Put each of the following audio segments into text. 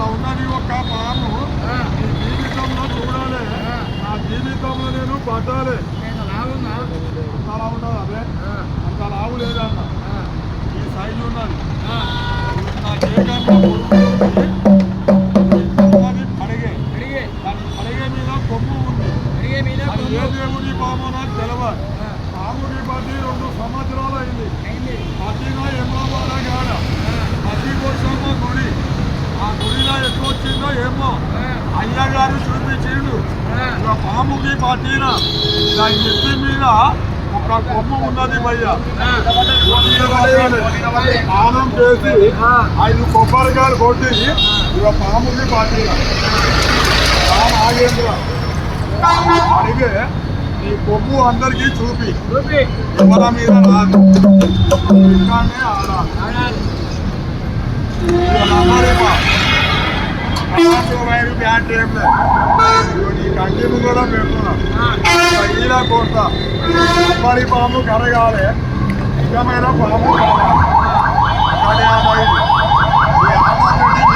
అంత ఉన్నది ఒక పాము. నీ జీవితంలో చూడాలి. ఆ. నా జీవితంలో నేను పట్టాలి లావున్నా అంత ఉండదు అదే అంత లావు ఆ, ఈ సైజు ఉన్నది. నా పడిగే అడిగే. దాని పడిగే మీద కొమ్ము ఉంది. అది ఏ. దేవుడి పాము నాకు తెలియదు పాముని బట్టి రెండు సంవత్సరాలు అయింది. పట్టిన ఎమ్మాబాద గాడ ఆ, పట్టి కోసమ్మ గుడి ఆ గుడిలో ఎట్లా వచ్చిందో ఏమో ఆ, అయ్యగారు చూపించిండు ఇక పాముకి పట్టిన దాని నెత్తి మీద ఒక కొమ్మ ఉన్నది భయ్య. స్నానం చేసి ఐదు కొబ్బరికాయలు కొట్టి ఇక పాముకి రామ ఆగేంద్ర అడిగే నీ కొమ్ము అందరికీ చూపి. ఎవరి మీద రాదు. ఇక్కడనే ఆడాలి. ఆడాలి. ఇక నమ్మరేమా వైరు బ్యాట్ ఏం లేదు ఇదిగో నీ కంటిని కూడా పెడుతున్నా ఆ, ఇలా కొడతా అమ్మడి పాము కరగాలి నిజమైన పాము కావాలి అక్కడే అమ్మాయి ఈ అమ్మాయి నీళ్ళు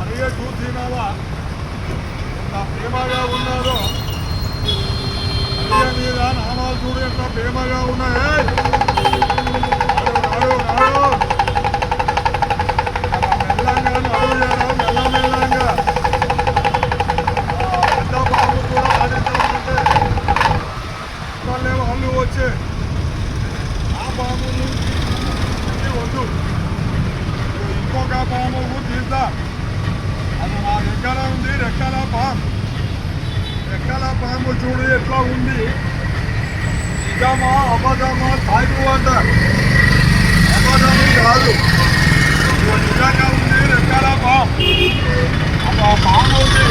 అడిగే చూసినావా ఎంత ప్రేమగా ఉన్నారో అడిగే మీద నామాలు చూడు ఎంత ప్రేమగా ఉన్నాయి నాడు నాడు నాడు మెల్లంగా నడుయారా మెల్ల మెల్లంగా పెద్ద బాబు కూడా ఆడించాలంటే వాళ్ళే వాళ్ళు వచ్చే ఆ బాబులు ఇది వద్దు ఇంకొక పాము తీద్దా అది నా దగ్గర ఉంది రెక్కల పాము రెక్కల పాము చూడు ఎట్లా ఉంది నిజమా అబద్ధమా సాగు అంట అబద్ధము కాదు. నిజంగా ఉంది రెక్కల పాము అది ఉంది.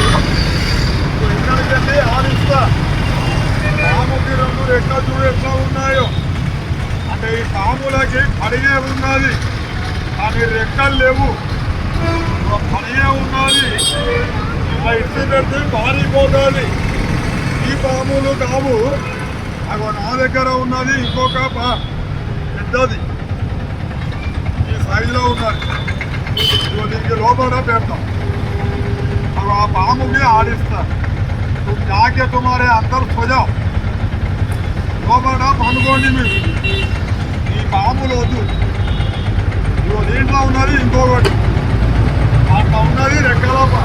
ఆడిస్తా పాముకి రెండు రెక్కలు చూడు ఎట్లా ఉన్నాయో? అంటే ఈ పాములకి కడిగే ఉన్నది. కానీ రెక్కలు లేవు. ఒక ఉన్నది. ఇలా ఇచ్చి పెడితే పారిపోతుంది. ఈ పాములు కావు. అగో నా దగ్గర ఉన్నది ఇంకొక పెద్దది. స్థాయిలో ఉన్నారు నువ్వు దీనికి లోపల పెడతాం. అవి ఆ పాముకి ఆడిస్తారు నువ్వు జాకే అందరు స్వజావు లోపల పనుకోండి మీరు. ఈ పాములు వద్దు ఇవో దీంట్లో ఉన్నది ఇంకొకటి. అట్లా ఉన్నది రెక్కలప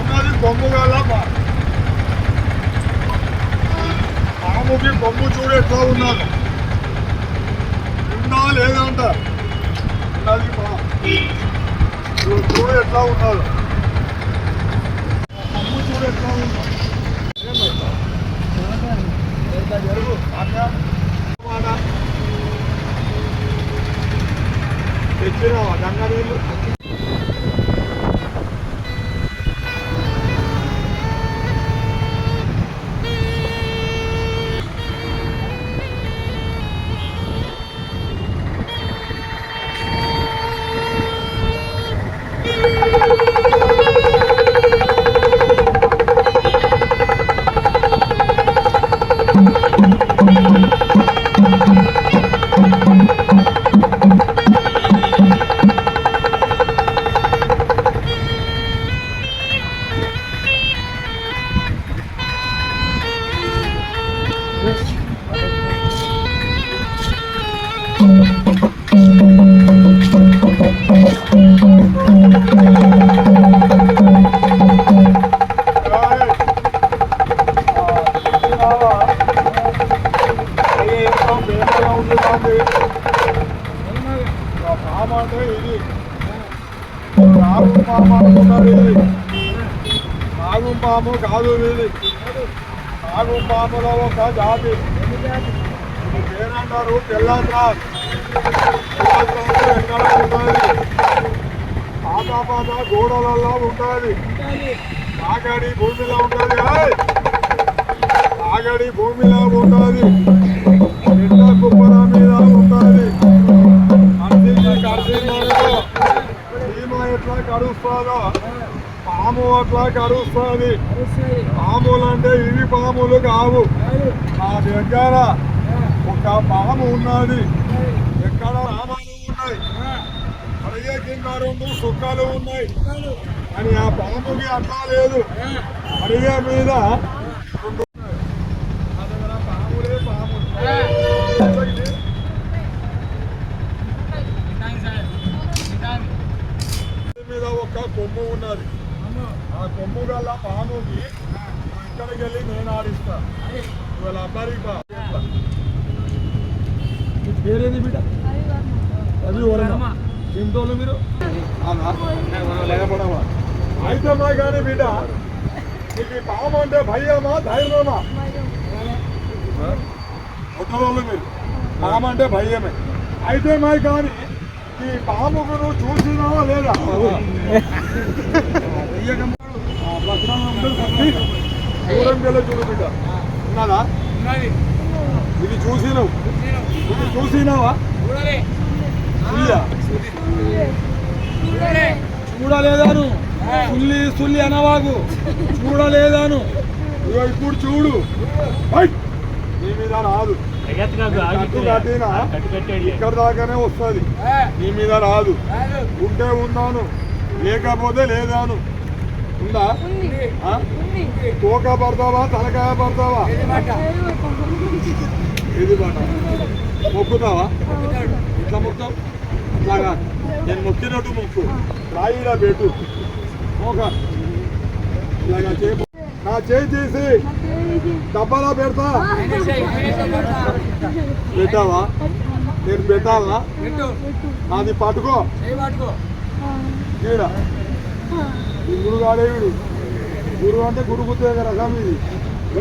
ఉన్నది బొమ్ము గల్లప పాముకి బొమ్ము చూడు ఎట్లా ఉందా లేదంట ఉన్నది పా చూడు ఎట్లా ఉన్నాడు కొమ్ము చూడు ఎట్లా ఉన్నాడు ఏమైందా? ఎంత జరుగు మాట తెచ్చినావా గంగ నీళ్ళు? ఇది నాగు ఒక జాతి పేరంటారు తెల్లాత్రాస్ ఎక్కడ ఉంటుంది పాత గోడలలో ఉంటుంది ఆగడి భూమిలో ఉంటుంది ఏయ్! ఆగడి భూమిలో ఉంటుంది ఎండ కుప్పల మీద ఉంటుంది మనిషికి కరిసిందనుకో చీమ ఎట్లా కరుస్తుందో పాము అట్లా కరుస్తుంది. పాములు అంటే ఇవి పాములు కావు. నా దగ్గర ఒక పాము ఉన్నది. ఎక్కడ రామాలు ఉన్నాయి? అడిగే కింద రెండు సుక్కలు ఉన్నాయి. అని ఆ పాముకి అట్లా లేదు. అడిగే మీద రెండు ఉన్నాయి. నా దగ్గర పాములే పాములు దీని మీద ఒక కొమ్ము ఉన్నది ఆ గల పాముకి ఇక్కడికి వెళ్ళి నేను ఆడిస్తా. ఇవాళ బా పేరేంది బిడ్డ? అది మీరు? అవునా? భయపడవా అయితే మా కానీ బిడ్డ నీకు పాము అంటే భయమా ధైర్యమా? మీరు. పాము అంటే భయమే. అయితే మా కానీ ఈ పాముకు నువ్వు చూసినావా లేదా ఆ, లక్షణంగా ఉంటుంది కత్తి. దూరం వెళ్ళి చూడు బిడ్డ ఉన్నదా ఇది చూసినావు ఇది చూసినావా చూడలేదాను సుల్లి సుల్లి అనవాగు చూడలేదాను ఇప్పుడు చూడు హై! నీ మీద రాదు ఇక్కడ దాకానే వస్తుంది నీ మీద రాదు ఉంటే ఉన్నాను లేకపోతే లేదాను ఉందా? తోక పడతావా తలకాయ పడతావా? ఇది బాట మొక్కుతావా? ఇట్లా మొక్కుతావు? ఇట్లాగా. నేను మొక్కినట్టు మొక్కు. రాయిలా పెట్టు. మోక. ఇలాగా చేయి నా చేయి తీసి. డబ్బాలో పెడతా. పెట్టావా? నేను పెట్టాలా? నాది పట్టుకో. ఈడ. ఈ గురుగాడే వీడు. గురువు అంటే గురు గుర్తే రకం ఇది.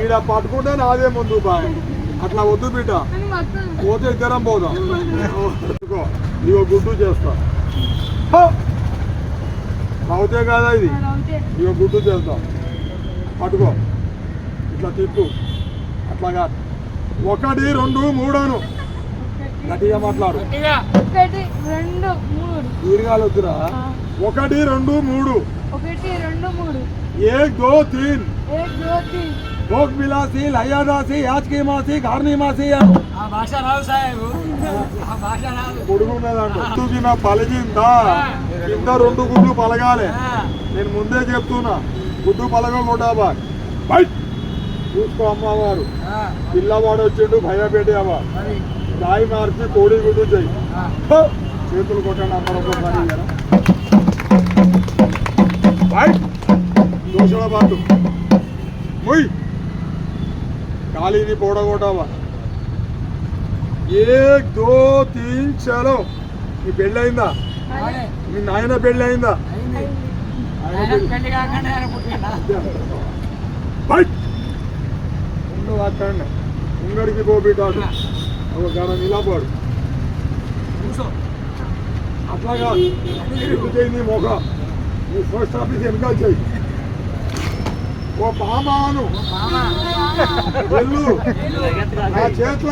ఈడ పట్టుకుంటే నాదే ముందు బాయ్ అట్లా వద్దు బిడ్డ. పోతే ఇద్దరం పోదాం. ఇగో గుడ్డు చేస్తా! అవుతే కదా ఇది? ఇగో గుడ్డు చేస్తాం. పట్టుకో. ఇట్లా తిప్పు అట్లాగా ఒకటి రెండు మూడను. గట్టిగా మాట్లాడు. ఒకటి రెండు మూడు. దీర్ఘాలు వద్దురా? ఒకటి రెండు మూడు. ఒకటి రెండు మూడు एक दो तीन ఏక్ దో తీన్ भोग मिलासी लयादासी आज की मासी घारनी मासी ఆ భాష రాదు సాహెబు ఆ భాష రాదు పొడుగున్నదంట గుడ్డుకి నా పలిగిందా కింద రెండు గుడ్లు పలగాలి నేను ముందే చెప్తున్నా గుడ్డు పలగకూడబా బయట్ చూసుకో అమ్మవారు పిల్లవాడు వచ్చిండు భయపెట్టావా రాయి మార్చి కోడి గుడ్డు చెయ్యి హో! చేతులు కొట్టండి అందరూ బయట్ దోషణ పాటు. ముయ్ కాళీని పోడగొట్టావా? ఏక్ దో తీన్ చలో నీ పెళ్ళయిందా? మీ నాయన పెళ్ళయిందా? ఉండు అక్కడ ఉంగడికి పోబిట్టాడు ఒక గడ నిలబడు. కూర్చో. అట్లా కాదు ఎటు చేయి నీ మొఖ. నీ పోస్ట్ ఆఫీస్ వెనుక చేయి ఓ పామాను వెళ్ళు. నా చేతుల.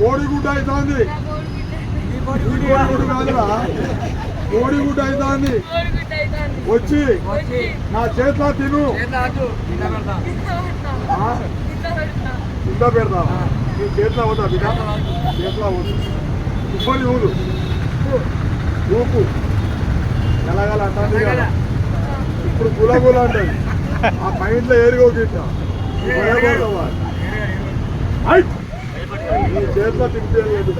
కోడిగుడ్డ అవుతుంది కోడిగుడ్డు కాదురా. కోడిగుడ్డ అవుతుంది వచ్చి. నా చేతుల తిను. చేత అటు కింద పెడతా. నీ చేతిలో అవుతా బిడ్డ. చేతిలో అవుతుంది ఉప్పని ఊరు. ఊపు. ఎలాగల అంటుంది ఇప్పుడు గుల గుల అంటది. ఆ పైంట్లో ఏరుగో గిట్ట. నీ చేతిలో తినిపించలేదు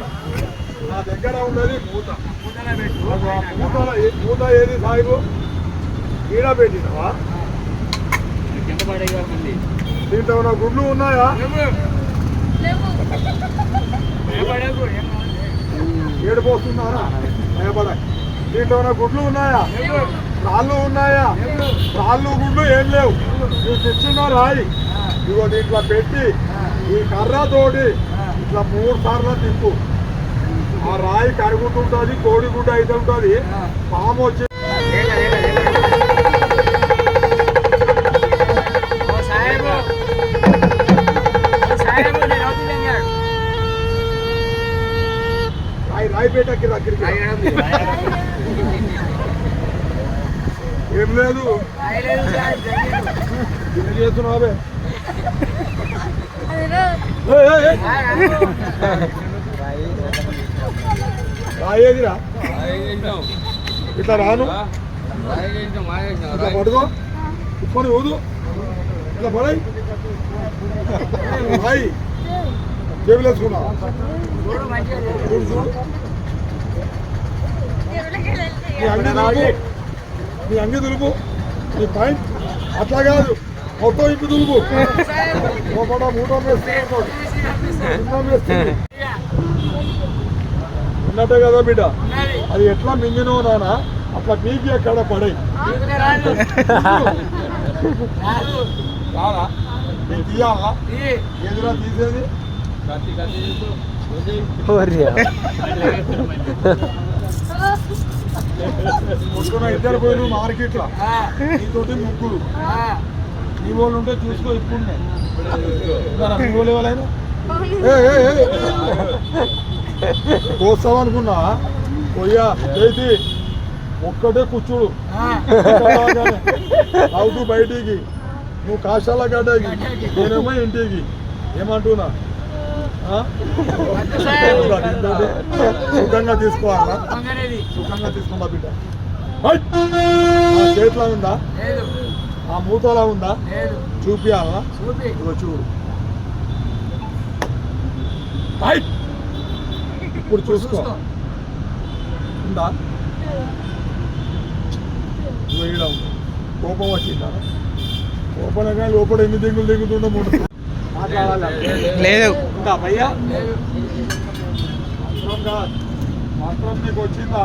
నా దగ్గర ఉన్నది మూత కూతలే ఏ- మూత ఏది సాయిబు? ఈడ పెట్టినవా? దీంట్లో ఉన్న గుడ్లు ఉన్నాయా? భయపడకు. ఏం కాదు. ఏడు పోస్తున్నారా భయపడ దీంట్లో గుడ్లు ఉన్నాయా? రాళ్ళు ఉన్నాయా? రాళ్ళు గుడ్లు ఏం లేవు. నువ్వు ఇచ్చిన రాయి. ఇగో దీంట్లో పెట్టి ఈ కర్రతోటి ఇట్లా మూడు సార్లు తిప్పు. ఆ రాయి కరుగుతుంటుంది కోడిగుడ్డ అయితే ఉంటుంది పాము వచ్చి రాయి రాయి పేటకి దగ్గరికి ఏం లేదు. చేస్తున్నావే రాయేదిరా. ఇట్లా రాను. ఇట్లా పడుకో. ఇప్పుడు ఊదు. ఇట్లా పడాయి. రాయి. జేబులు వేసుకున్నా చూడు చూడు. నీ అంగి దులుపు నీ పాయింట్. అట్లా కాదు మొత్తం ఇంటి దులుపు. ఒకట మూట వేస్తున్నాడు ఉన్నట్టే కదా బిడ్డ. అది ఎట్లా మింగినో నానా అట్లా పీకి ఎక్కడ నేను తీయాలా? ఎదురా తీసేది? ముగ్గురు ఇద్దరు పోయిన మార్కెట్లో. నీతోటి ముగ్గురు. నీ వాళ్ళు ఉంటే చూసుకో ఇప్పుడు నీ వాళ్ళు ఎవరైనా కోస్తావు అనుకున్నా? పోయా చేతి ఒక్కటే కూర్చుడు. అవుతూ బయటికి. నువ్వు కాశాల గడ్డకి. నేనేమో ఇంటికి. ఏమంటున్నా? సుఖంగా తీసుకోవాలా? సుఖంగా తీసుకుందా బిడ్డ. చేతిలో ఉందా? ఆ మూతలా ఉందా? చూపియాలా? చూడు! ఇప్పుడు చూసుకో. ఉందా? ఉంది. కోపం వచ్చిందా? కోపం కానీ లోపల ఎన్ని దింగులు దిగుతుండో మూడు లేదు. ఉందా భయ్యా? మాత్రం నీకు వచ్చిందా?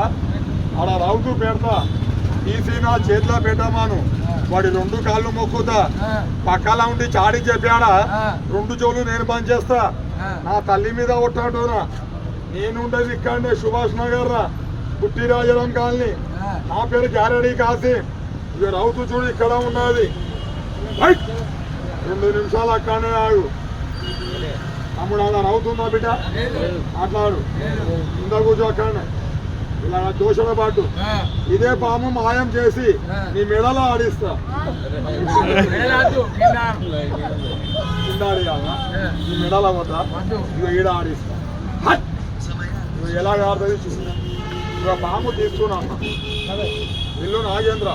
ఆడ రౌతు పెడతా. తీసి నా చేతిలో పెట్టమాను. వాడి రెండు కాళ్ళు మొక్కుతా. పక్కల ఉండి చాడి చెప్పాడా? రెండు చెవులు నేను పని చేస్తా నా తల్లి మీద ఒట్టాడురా నేను ఉండేది ఇక్కడనే సుభాష్ నగర్ రా. పుట్టి రాజరం కాలనీ నా పేరు గ్యారడీ కాసి ఇక రౌతు చూడు ఇక్కడ ఉన్నది. హైట్! రెండు నిమిషాలు అక్కడనే ఆగు. తమ్ముడు అలా రౌతుందా బిడ్డ? మాట్లాడు. ఇందా కూర్చో అక్కడనే. ఇలా దోషణ పాటు ఇదే పాము మాయం చేసి నీ మెడలో ఆడిస్తా. కింద ఆడియాలా? నీ మెడలో వద్దా? ఇక ఈడ ఆడిస్తా! ఇక ఎలా ఆడుతుంది చూసి ఇక పాము తీసుకున్నా ఇల్లు నాగేంద్ర.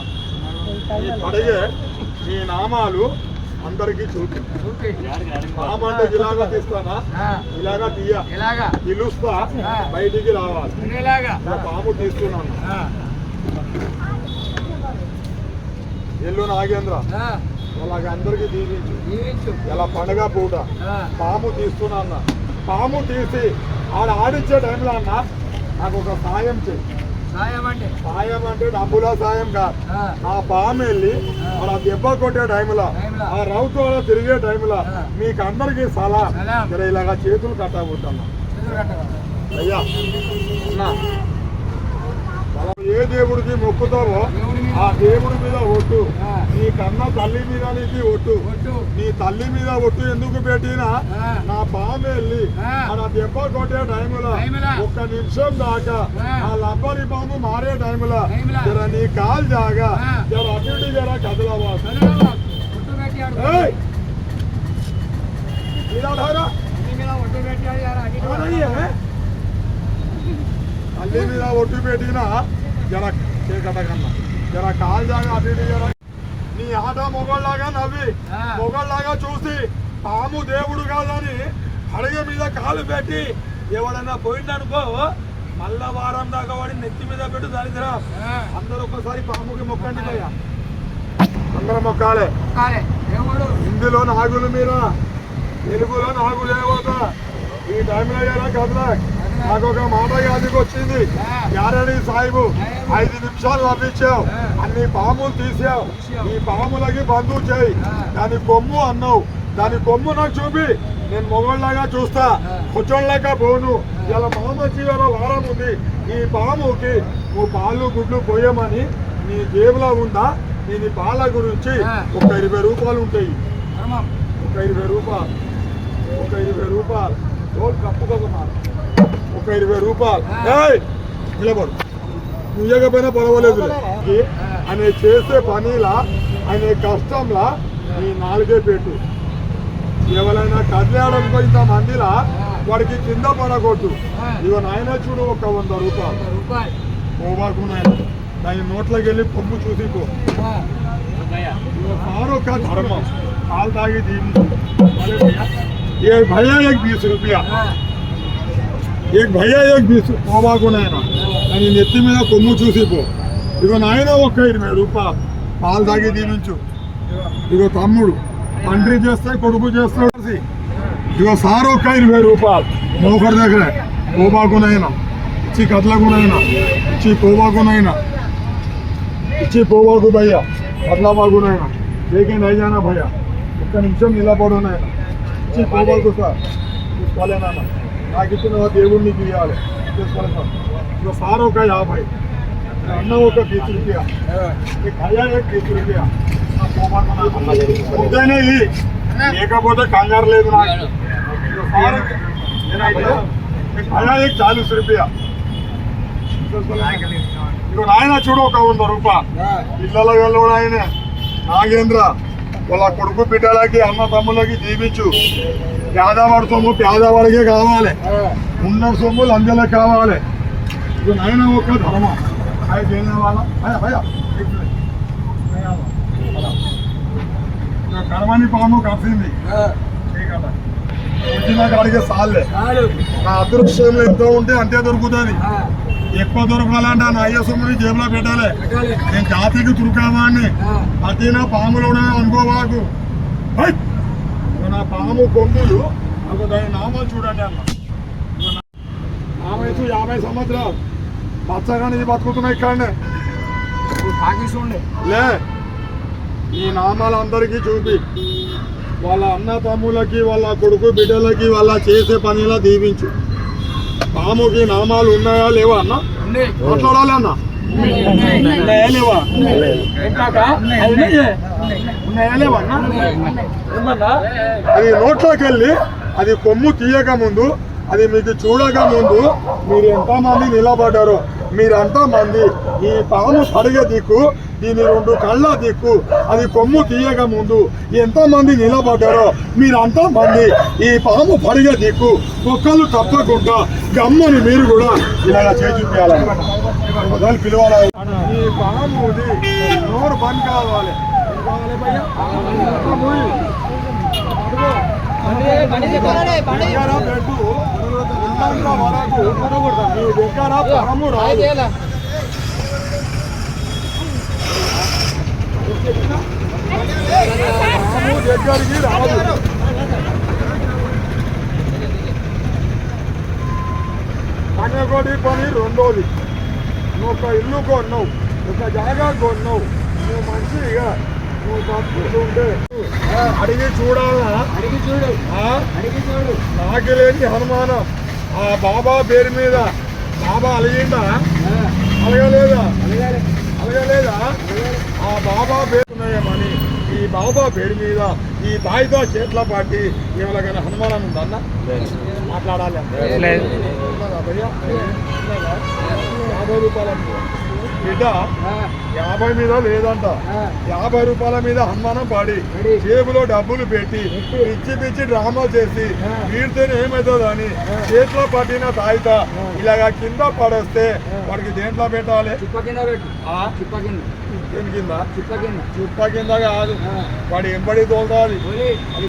ఈ పడగే నీ నామాలు అందరికీ చూపి. పాము అంటే ఇలాగా తీస్తానా? ఇలాగా తీయ? పిలుస్తా బయటికి రావాలి. పాము తీస్తున్నాను. ఎల్లు నాగేంద్ర అలాగ అందరికీ దీవించు. ఇలా పండగ పూట పాము తీస్తున్నా అన్న. పాము తీసి ఆడ ఆడిచ్చే టైంలో అన్న నాకు ఒక సాయం చేయి సాయం అంటే సాయం అంటే డబ్బుల సాయం కాదు. ఆ. పాము వెళ్ళి ఆడ దెబ్బ కొట్టే టైంలో. ఆ రౌతు ఆడ తిరిగే టైంలో. మీకు అందరికీ సలా. ఇలాగా చేతులు కట్టబోతున్నా అయ్యా. మనం ఏ దేవుడికి మొక్కుతావో. ఆ దేవుడి మీద ఒట్టు. నీ కన్న తల్లి మీద నీకు ఒట్టు. నీ తల్లి మీద ఒట్టు ఎందుకు పెట్టినా. నా పాము వెళ్ళి ఆ. మన దెబ్బ కొట్టే టైములో. ఒక్క నిమిషం దాకా ఆ. లబ్బరి పాము మారే టైములో టైములో. జర నీ కాలు జాగా. జర ఇటు జర కదలవా? తల్లి మీద ఒట్టు పెట్టినా జర చీకట కన్నా జర కాలు జాగా అటు ఇటు జర నీ ఆట మొగోళ్ళలాగా నవ్వి ఆ. మొగోళ్ళలాగా చూసి పాము దేవుడు కాదని అడగ మీద కాలు పెట్టి ఎవడన్నా పోయిందనుకో మళ్ళా వారం దాకా వాడి నెత్తి మీద పెట్టు దరిద్రా. అందరూ ఒక్కసారి పాముకి మొక్కండి భయ్యా. అందరం మొక్కాలే. హిందీలో నాగుల మీద తెలుగులో నాగులు ఏవత ఈ టైంలో ఎలా కదలా నాకు ఒక మాట యాదికి వచ్చింది. యారడి సాయిబు ఐదు నిమిషాలు పంపించావు. అన్ని పాములు తీసావు. ఈ పాములకి బంధువు చేయి. దాని కొమ్ము అన్నావు. దాని కొమ్ము నాకు చూపి. నేను మొగోళ్ళలాగా చూస్తా. కూర్చోళ్ళగా పోను. ఇలా గారు వారం ఉంది. ఈ పాముకి నువ్వు పాలు గుడ్లు పోయమని నీ జేబులో ఉందా? నీ పాల గురించి ఒక ఇరవై రూపాయలు ఉంటాయి. ఒక ఇరవై రూపాయలు. ఒక ఇరవై రూపాయలు. ఒక ఇరవై రూపాయలు. నిలబడు. నువ్వు ఇవ్వకపోయినా పర్వాలేదు. ఆయన చేసే పనిలా ఆయన కష్టంలా నీ నాలుగే పెట్టు. ఎవరైనా కదిలేయడానికి ఇంత మందిలా వాడికి కింద పడగొట్టు. ఇవ్వ నాయన చూడు ఒక వంద రూపాయలు. పోవాకు నాయన దాని నోట్లకి వెళ్ళి పొమ్ము చూసిపో. సారు ఒక ధర్మం. కాలు తాగి దీన్ని. अरे भैया ये भैया एक बीस रुपया एक భయ్యా एक बीस పోబాకు నాయన అని నెత్తి మీద కొమ్ము చూసిపో ఇగో నాయన ఒక్క ఇరవై రూపాయలు పాలు తాగి దీవించు ఇగో తమ్ముడు తండ్రి చేస్తే కొడుకు చేస్తాడు ఇగో సార్ ఒక్క ఇరవై రూపాయలు మోకరి దగ్గర పోబాకు నాయన ఇచ్చి కట్లకు నాయన ఇచ్చి పోబాకు నాయన ఇచ్చి పోవాకు భయ్యా అట్లా బాగు నాయన లేకే నై జానా భయ్యా ఒక్క నిమిషం నిలబడు నాయన ఇచ్చి భూమాలు చూసా తీసుకోవాలి నాన్న నాకు ఇచ్చిన దేవుడిని నీకు ఇవ్వాలి తీసుకోవాలి సార్ ఇక సార్ ఒక యాభై అన్న ఒక తీసు రూపాయ. కయ్యా తీసు రూపాయ. ముద్దనే లేకపోతే కంగారు లేదు నాకు. సార్ కయ్యా చాలీస్ రూపాయ. ఇక నాయన చూడు ఒక వంద రూపాయ ఇళ్ళలో వెళ్ళవడు ఆయన. నాగేంద్ర వాళ్ళ కొడుకు బిడ్డలకి అన్న తమ్ములకి దీవించు పేదవాడి సొమ్ము పేదవాడికే కావాలి. ఉన్న సొమ్ము లంజలకు కావాలి. ఇది నాయన ఒక ధర్మం. వాళ్ళ. భయ కడమని పాము కరిసింది వచ్చిన కాడికి సాల్లే నా అదృష్టంలో ఎంతో ఉంటే అంతే దొరుకుతుంది. ఎక్కువ దొరకాలంటే నా అయ్య సొమ్ముని జేబులో పెట్టాలి. నేను జాతికి తురుకావాన్ని. అతిన పాములు అనుకోవాకు నా పాము కొమ్ములు ఒక దాని నామాలు చూడండి అన్న. నా- నా వయసు యాభై సంవత్సరాలు. పచ్చగానే బతుకుతున్నాయి ఇక్కడనే. పాకిస్తుండే లే ఈ నామాలు అందరికీ చూపి. వాళ్ళ అన్న తమ్ములకి వాళ్ళ కొడుకు బిడ్డలకి వాళ్ళ చేసే పనిలా దీవించు. పాముకి నామాలు ఉన్నాయా లేవా అన్న? మాట్లాడాలి అన్న? ఉన్నాయా. లేవా? ఉన్నాయా. లేవా అన్న? అది నోట్లోకి వెళ్ళి అది కొమ్ము తీయక ముందు అది మీకు చూడక ముందు మీరు ఎంతమంది నిలబడ్డారో మీరంతా మంది ఈ పాము పడిగ దిక్కు దీని రెండు కళ్ళ దిక్కు అది కొమ్ము తీయక ముందు ఎంతమంది నిలబడ్డారో మీరంతా మంది ఈ పాము పడిగ దిక్కు ఒక్కళ్ళు తప్పకుండా గమ్మని మీరు కూడా ఇలా చేసి మొదలు పిలవాలి. ఈ పాముది నోరు బంద్ కావాలి. పెట్టు. వరకు దగ్గర పాము దగ్గరికి రాదు. పనగొడి పని రెండోది. నువ్వు ఒక ఇల్లు కొన్నావు. ఒక జాగా కొన్నావు. నువ్వు మంచిగా నువ్వు బతుకుతుంటే అడిగి చూడాలా? అడిగి చూడు? అడిగి చూడు. నాకు లేని హనుమానం ఆ బాబా పేరు మీద బాబా అలిగిందా అలగలేదా అలగలేదా ఆ బాబా పేరు ఉన్నాయేమని ఈ బాబా పేరు మీద ఈ తాయితో చేట్ల పాటి ఎవరికైనా హనుమానం ఉందన్న మాట్లాడాలి? యాభై రూపాయల. బిడ్డ యాభై మీద లేదంట. యాభై రూపాయల మీద హనుమానం పాడి. జేబులో డబ్బులు పెట్టి. పిచ్చి పిచ్చి డ్రామా చేసి. వీడితేనే ఏమవుతుంది అని చేతిలో పట్టిన తాయిత ఇలాగా కింద పడేస్తే వాడికి దేంట్లో పెట్టాలి? కింద? చిప్ప కింద. కింద. వాడు ఎంబడి తోలుతాది